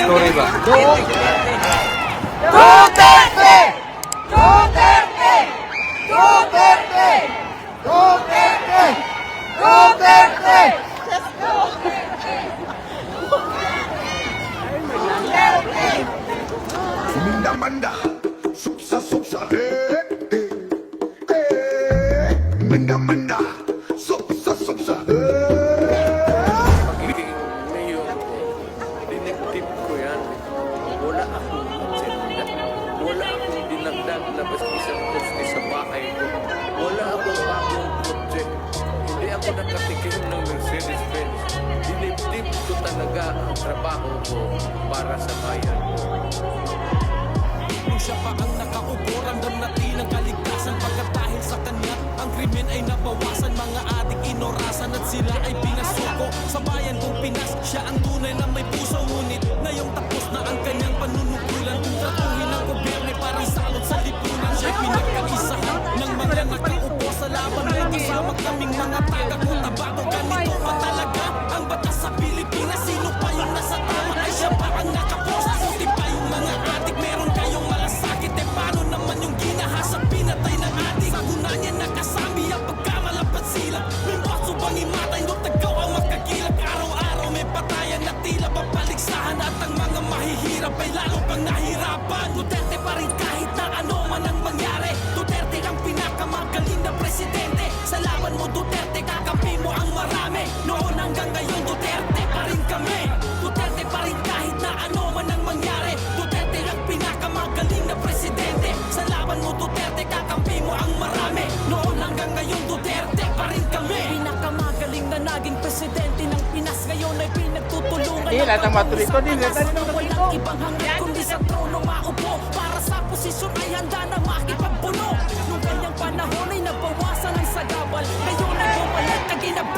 Story ba? Duterte! Duterte! Duterte! Duterte! Duterte! Manda manda, supsa supsa, eh eh eh. Manda manda, ko talaga ang trabaho ko para sa bayan. Nung siya pa ang nakaupo, ramdam natin ang kaligtasan. Pagkat dahil sa kanya, ang krimen ay nabawasan. Mga adik inorasan at sila ay pinasuko. Sa bayan kong Pinas, siya ang tunay na may puso. Ngunit ngayong tapos na ang kanyang panunukulan Kung tratuhin ng gobyerno parang salot sa lipunan. Siya'y pinagkaisahan ng mga nakaupo sa laban. Mo Kasama kaming mga taga nahirapan Duterte pa rin kahit na ano man ang mangyari. Duterte ang pinakamagaling na presidente. Sa laban mo Duterte kakampi mo ang marami. Noon hanggang ngayon Duterte pa rin kami. Duterte pa rin kahit na ano man ang mangyari. Duterte ang pinakamagaling na presidente. Sa laban mo Duterte kakampi mo ang marami. Noon hanggang ngayon Duterte pa rin kami. Pinakamagaling na naging presidente ng Pinas. Ngayon ay pinagtutulungan Eh, lahat ng maturito din. Walang ibang kundi sa trono maupo Para sa posisyon ay handa na makipagpuno. Nung kanyang panahon ay nabawasan ang sagabal Ngayon ay bumalik na ginabunog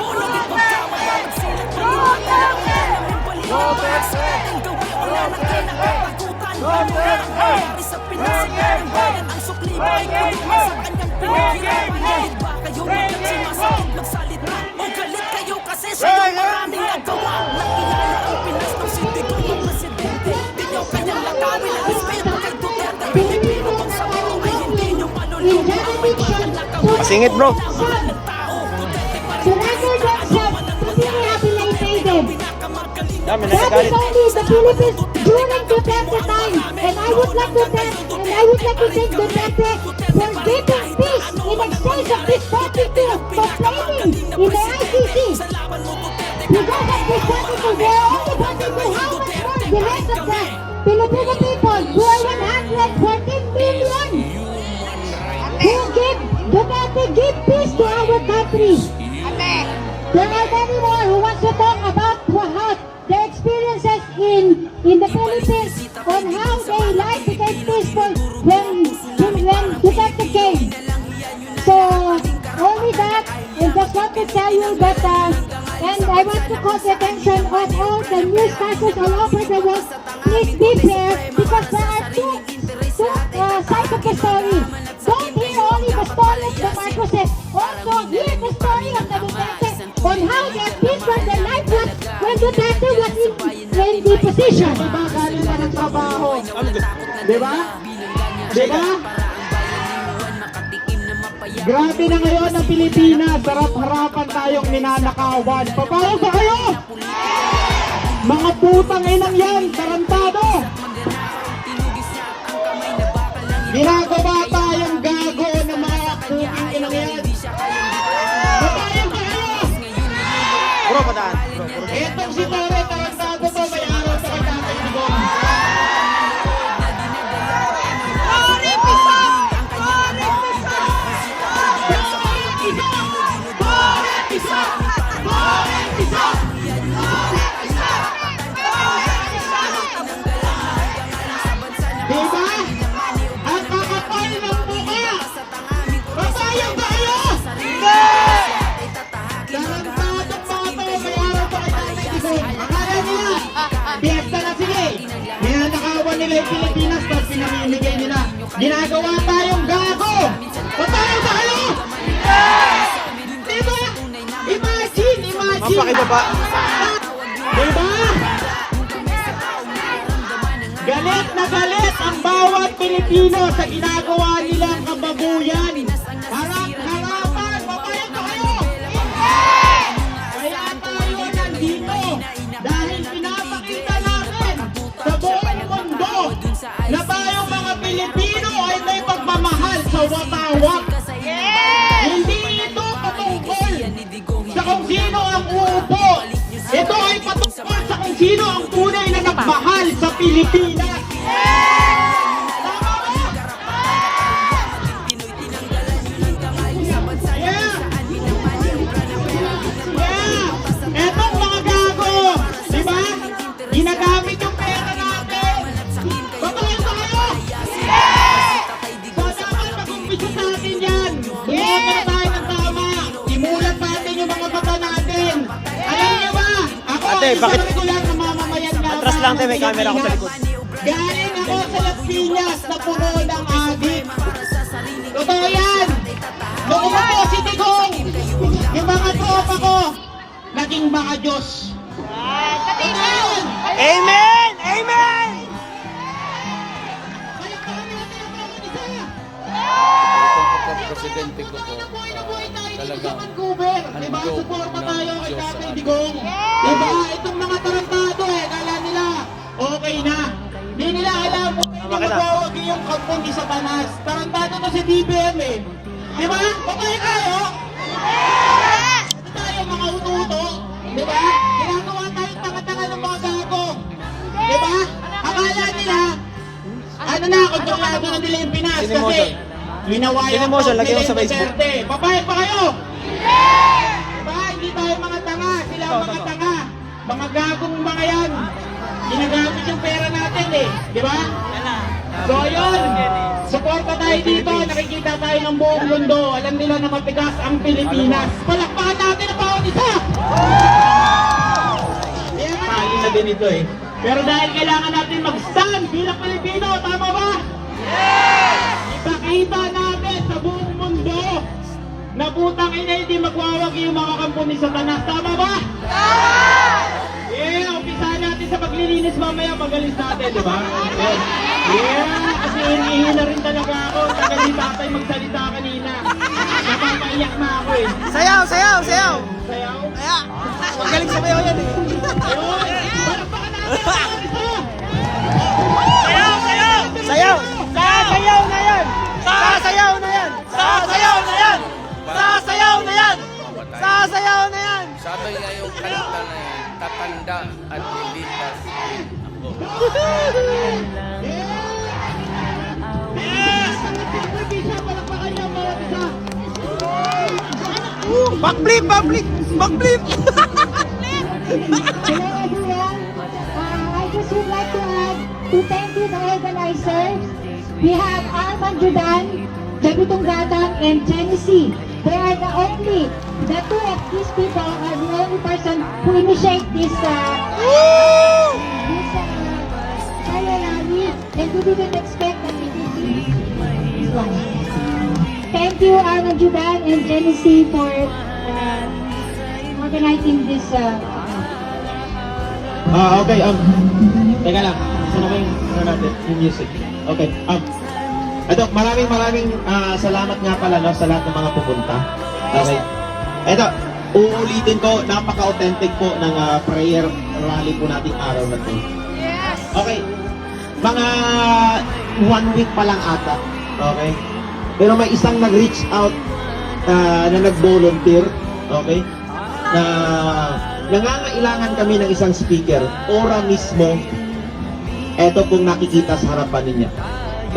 habilitated. pinakamagaling Dami na That is nagalit. only the Philippines during Duterte time. And I would like to thank, and I would like to thank Duterte for giving peace in exchange of this quantity of complaining in the ICC. Because of this quantity, Duterte give peace to our country. There are many more who want to talk about how their experiences in in the Philippines on how they life became peaceful when when Duterte came. So only that, I just want to tell you that, uh, and I want to call the attention of all the newscasters all over the world. Please be fair because there are two two uh, sides of the story. The story of the Marcoses. Also hear the story of the Duterte on how their peaceful their life was when Duterte was in, in the position. Diba galing pa ng trabaho? Diba? Diba? Grabe na ngayon ang Pilipinas. Sarap-harapan tayong ninanakawan. Papayo ba kayo? Mga putang inang yan, tarantado. Ginagawa Ginagawa tayong gago! Patalo tayo! Diba? Imagine, imagine! Mapakita ba? Diba? Galit na galit ang bawat Pilipino sa ginagawa nilang kababuyan. Harap kung sino ang tunay na nagmahal sa Pilipinas. Ako isang bakit- Atras lang, te, may camera ako sa likod. Galing ako sa Las Piñas na puno ng adik. Totoo yan. Noong umupo si Tigong, yung mga tropa ko, naging mga Diyos. Amen! Amen! Pagka-presidente ko po, sa talagang. Diba? handog Suporta ng tayo kay Diyos sa Tatay atin. Digong. Diba? Itong mga tarantado eh, kala nila okay na. Hindi nila alam kung hindi magwawagi yung kampong ni Satanas. Tarantado na si DBM eh. Diba? Papayag tayo. Ito tayo mga ututo. Diba? Ginagawa tayong tanga-tanga ng mga gago. Diba? Akala nila, ano na, kontrolado na nila yung Pinas kasi Sinimotion. ginawa yung Sinimotion, lagyan mo sa yung Facebook. Papayag pa kayo? Diba? Hindi tayo mga tanga. Sila ang mga tanga. Mga gagong mga yan. Ginagamit yung pera natin eh. Di ba? So yun. Suporta tayo dito. Nakikita tayo ng buong mundo. Alam nila na matigas ang Pilipinas. Palakpakan natin ang bawat isa. Yeah. Pali na din ito eh. Pero dahil kailangan natin mag-stand bilang Pilipino, tama ba? Ipakita natin sa buong mundo na putang ina hindi magwawagi yung mga kampo ni Satanas. Tama ba? Yeah, umpisahan natin sa paglilinis mamaya magalis natin, di ba? Yeah, yeah kasi hinihina rin talaga ako. Tagal ni tatay magsalita kanina. Napapaiyak na ako eh. Sayaw, sayaw, sayaw! Sayaw? Kaya, magaling sabayaw yan eh. Ayun! Palakpakan natin ang bawat isa! Sayaw, sayaw! Sayaw! Sasayaw na yan! Sabi nga yung kanta na yan, tatanda at lilipas. Bawat isa! Backflip, backflip, backflip! Hello everyone. Uh, I just would like to add to thank you the organizers. We have Arman Judan, Jagutong Gatang, and Genesee. They are the only, the two of these people are the only person who initiate this uh, this uh, rally, and we didn't expect that we could do this one. Thank you, Arman Judan and Genesee, for uh, organizing this uh, Ah, okay. Um, teka lang. Ano ba yung, ano natin, yung music? Okay. Um, ito, maraming maraming ah, salamat nga pala no, sa lahat ng mga pupunta. Okay. Ito, uulitin ko, napaka-authentic po ng ah, prayer rally po nating araw na to. Okay. Mga one week pa lang ata. Okay. Pero may isang nag-reach out ah, na nag-volunteer. Okay. Na nangangailangan kami ng isang speaker. Ora mismo, eto pong nakikita sa harapan ninyo.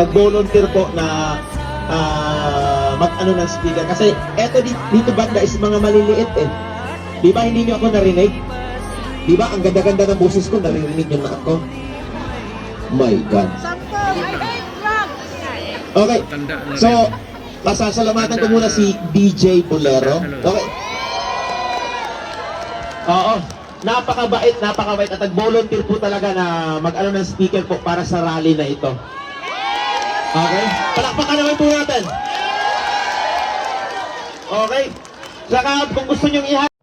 Nag-volunteer po na ah, mag-ano ng speaker. Kasi eto dito, dito banda is mga maliliit eh. Di ba hindi niyo ako narinig? Di ba ang ganda-ganda ng boses ko, naririnig niyo na ako? My God. Okay. So, pasasalamatan ko muna si DJ Bolero. Okay. Oo. Napakabait, napakabait at nag-volunteer po talaga na mag-ano ng speaker po para sa rally na ito. Okay? Palakpakan naman po natin. Okay? Saka kung gusto nyo i